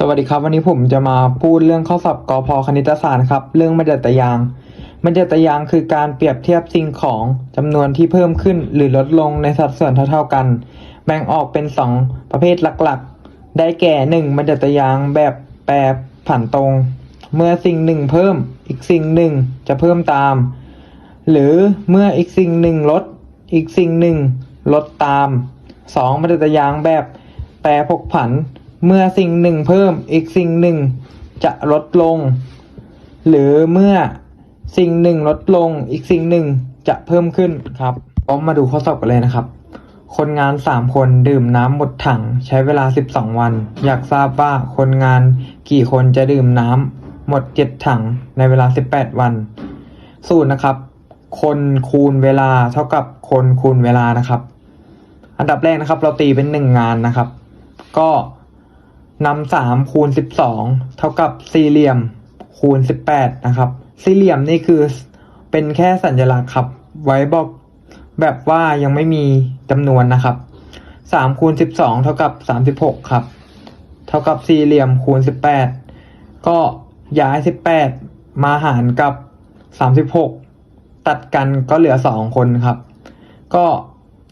สวัสดีครับ วันนี้ผมจะมาพูดเรื่องข้อสอบกพคณิตศาสตร์ครับ เรื่องบรรจัตยางบรรจัตยางคือการเปรียบเทียบสิ่งของจำนวนที่เพิ่มขึ้นหรือลดลงในสัดส่วนเท่าๆกัน แบ่งออกเป็นสองประเภทหลักๆ ได้แก่หนึ่งบรรจัตยางแบบแปรผันตรง เมื่อสิ่งหนึ่งเพิ่มอีกสิ่งหนึ่งจะเพิ่มตาม หรือเมื่ออีกสิ่งหนึ่งลดอีกสิ่งหนึ่งลดตามสองบรรทัดยางแบบแปรผกผัน เมื่อสิ่งหนึ่งเพิ่มอีกสิ่งหนึ่งจะลดลง หรือเมื่อสิ่งหนึ่งลดลง อีกสิ่งหนึ่งจะเพิ่มขึ้นครับก็มาดูข้อสอบกันเลยนะครับ คนงานสามคนดื่มน้ำหมดถังใช้เวลา 12 วัน อยากทราบว่าคนงานกี่คนจะดื่มน้ำหมด 7 ถังในเวลา 18 วัน สูตรนะครับ คนคูณเวลาเท่ากับคนคูณเวลานะครับ อันดับแรกนะครับ เราตีเป็นหนึ่งงานนะครับ ก็ นำสามคูณสิบสองเท่ากับสี่เหลี่ยมคูณสิบแปดนะครับ สี่เหลี่ยมนี่คือเป็นแค่สัญลักษณ์ครับ ไว้บอกแบบว่ายังไม่มีจำนวนนะครับสามคูณสิบสองเท่ากับสามสิบหกครับ เท่ากับสี่เหลี่ยมคูณสิบแปดก็ย้ายสิบแปดมาหารกับสามสิบหกตัดกันก็เหลือสองคนครับ ก็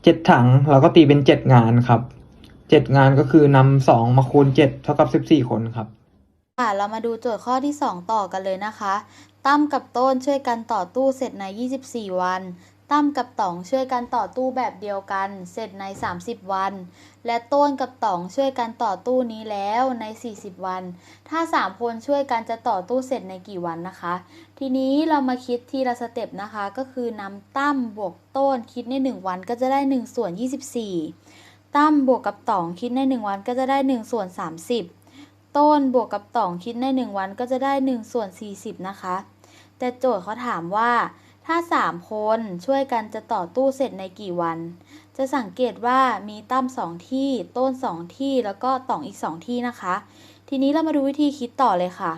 เจ็ดถังเราก็ตีเป็นเจ็ดงานครับ เจ็ดงานก็คือนำสองมาคูณเจ็ดเท่ากับสิบสี่คนครับ ค่ะ เรามาดูโจทย์ข้อที่ 2 ต่อกันเลยนะคะ ตั้มกับต้นช่วยกันต่อตู้เสร็จใน 24 วัน ตั้มกับต๋องช่วยกันต่อตู้แบบเดียวกัน เสร็จใน 30 วัน และต้นกับต๋องช่วยกันต่อตู้นี้แล้วใน 40 วัน ถ้า 3 คนช่วยกันจะต่อตู้เสร็จในกี่วันนะคะ ทีนี้เรามาคิดทีละสเต็ปนะคะ ก็คือนำตั้มบวกต้นคิดใน 1 วันก็จะได้1ส่วน24 ตั้มบวกกับตองคิดใน 1 วันก็จะได้1ส่วน30 ต้นบวกกับตองคิดใน 1 วันก็จะได้1ส่วน40 นะคะ แต่โจทย์เขาถามว่า ถ้า 3 คนช่วยกันจะต่อตู้เสร็จในกี่วัน จะสังเกตว่ามีตั้ม2 ที่ ต้น 2 ที่แล้วก็ตองอีก 2 ที่นะคะ ทีนี้เรามาดูวิธีคิดต่อเลยค่ะ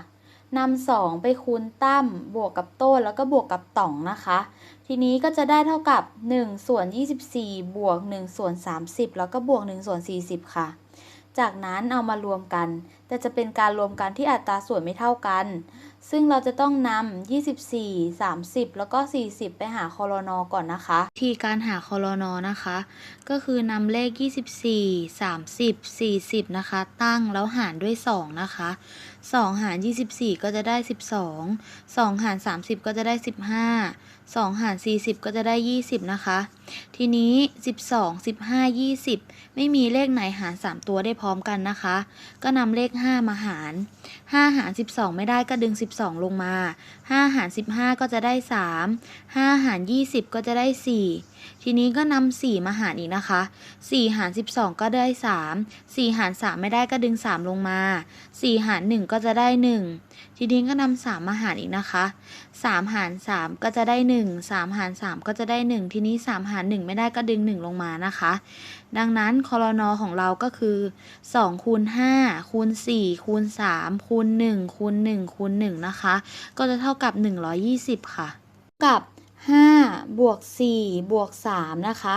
นำสองไปคูณตั้มบวกกับต้นแล้วก็บวกกับต่องนะคะ ทีนี้ก็จะได้เท่ากับ1ส่วน24 บวก1ส่วน30 แล้วก็บวก1ส่วน40 ค่ะ จากนั้นเอามารวมกัน แต่จะเป็นการรวมกันที่อัตราส่วนไม่เท่ากัน ซึ่งเราจะต้องนำ24 30 แล้วก็ 40 ไปหาคอรนอก่อนนะคะวิธีการหาคอรนอนะคะ ก็คือนำเลข 24 30 40 นะคะ ตั้งแล้วหารด้วย 2 นะคะ 2 หาร 24 ก็จะได้ 12 2 หาร 30 ก็จะได้ 15 2 หาร 40 ก็จะได้ 20 นะคะ ทีนี้ 12 15 20 ไม่มีเลขไหนหาร 3 ตัวได้พร้อมกันนะคะ ก็นำเลข5 มาหาร 5 หาร 12 ไม่ได้ก็ดึง 12 ลงมา 5 หาร 15 ก็จะได้ 3 5 หาร 20 ก็จะได้ 4 ทีนี้ก็นำ4มาหารอีกนะคะ 4 หาร 12 ก็ได้ 3 4 หาร 3 ไม่ได้ก็ดึง 3 ลงมา 4 หาร 1 ก็จะได้ 1 ทีนี้ก็นำสามมาหารอีกนะคะสามหารสามก็จะได้หนึ่งสามหารสามก็จะได้หนึ่งทีนี้สามหารหนึ่งไม่ได้ก็ดึงหนึ่งลงมานะคะ ดังนั้นคอรนอของเราก็คือสองคูณห้าคูณสี่คูณสามคูณหนึ่งคูณหนึ่งคูณหนึ่งนะคะ ก็จะเท่ากับหนึ่งร้อยี่สิบค่ะกับห้าบวกสี่บวกสามนะคะ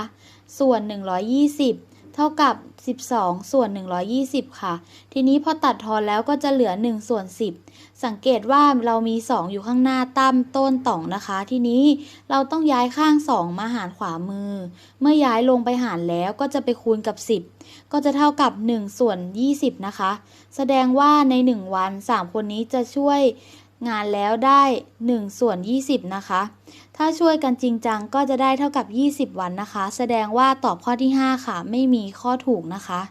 ส่วนหนึ่งร้อยยี่สิบ เท่ากับ 12 ส่วน 120 ค่ะ ทีนี้พอตัดทอนแล้วก็จะเหลือ 1 ส่วน 10 สังเกตว่าเรามี 2 อยู่ข้างหน้าตั้มต้นต่องนะคะ ทีนี้เราต้องย้ายข้าง 2 มาหารขวามือ เมื่อย้ายลงไปหารแล้วก็จะไปคูณกับ 10 ก็จะเท่ากับ 1 ส่วน 20 นะคะ แสดงว่าใน 1 วัน 3 คนนี้จะช่วย งานแล้วได้ 1 ส่วน 20 นะคะ ถ้าช่วยกันจริงจังก็จะได้เท่ากับ 20 วันนะคะ แสดงว่าตอบข้อที่ 5 ค่ะ ไม่มีข้อถูกนะคะ